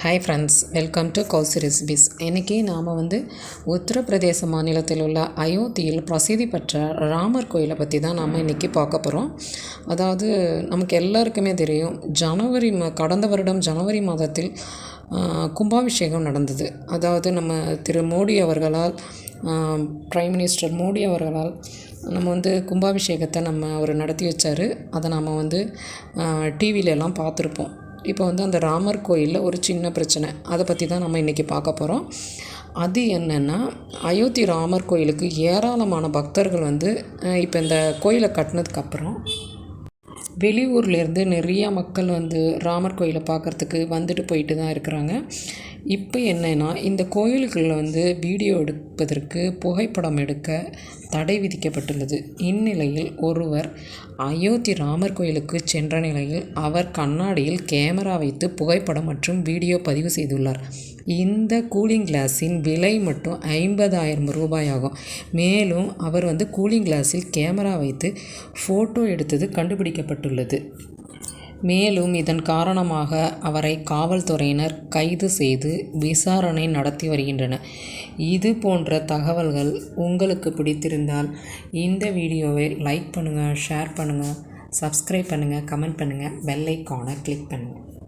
Hi friends welcome to Kousi recipes இன்றைக்கி நாம் வந்து உத்தரப்பிரதேச மாநிலத்தில் உள்ள அயோத்தியில் பிரசித்தி பெற்ற ராமர் கோயிலை பற்றி தான் நாம் இன்றைக்கி பார்க்க போகிறோம் அதாவது நமக்கு எல்லாருக்குமே தெரியும் ஜனவரி ம கடந்த வருடம் ஜனவரி மாதத்தில் கும்பாபிஷேகம் நடந்தது. அதாவது நம்ம திரு மோடி அவர்களால் ப்ரைம் மினிஸ்டர் மோடி அவர்களால் நம்ம வந்து கும்பாபிஷேகத்தை நம்ம அவர் நடத்தி வச்சார். அதை நாம் வந்து டிவிலெலாம் பார்த்துருப்போம். இப்போ வந்து அந்த ராமர் கோயிலில் ஒரு சின்ன பிரச்சனை. அதை பற்றி தான் நம்ம இன்றைக்கி பார்க்க போகிறோம் அது என்னென்னா அயோத்தி ராமர் கோயிலுக்கு ஏராளமான பக்தர்கள் வந்து இப்போ இந்த கோயிலை கட்டினதுக்கப்புறம் வெளியூர்லேருந்து நிறையா மக்கள் வந்து ராமர் கோயிலை பார்க்குறதுக்கு வந்துட்டு போயிட்டு தான் இருக்கிறாங்க. இப்போ என்னென்னா இந்த கோயில்களில் வந்து வீடியோ எடுப்பதற்கு புகைப்படம் எடுக்க தடை விதிக்கப்பட்டுள்ளது. இந்நிலையில் ஒருவர் அயோத்தி ராமர் கோயிலுக்கு சென்ற நிலையில் அவர் கண்ணாடியில் கேமரா வைத்து புகைப்படம் மற்றும் வீடியோ பதிவு செய்துள்ளார். இந்த கூலிங் கிளாஸின் விலை மட்டும் ஐம்பதாயிரம் ரூபாய் ஆகும். மேலும் அவர் வந்து கூலிங் கிளாஸில் கேமரா வைத்து ஃபோட்டோ எடுத்தது கண்டுபிடிக்கப்பட்டுள்ளது மேலும் இதன் காரணமாக அவரை காவல்துறையினர் கைது செய்து விசாரணை நடத்தி வருகின்றனர் இது போன்ற தகவல்கள் உங்களுக்கு பிடித்திருந்தால் இந்த வீடியோவை லைக் பண்ணுங்கள் ஷேர் பண்ணுங்கள் சப்ஸ்கிரைப் பண்ணுங்கள் கமெண்ட் பண்ணுங்கள் பெல் ஐக்கானை கிளிக் பண்ணுங்கள்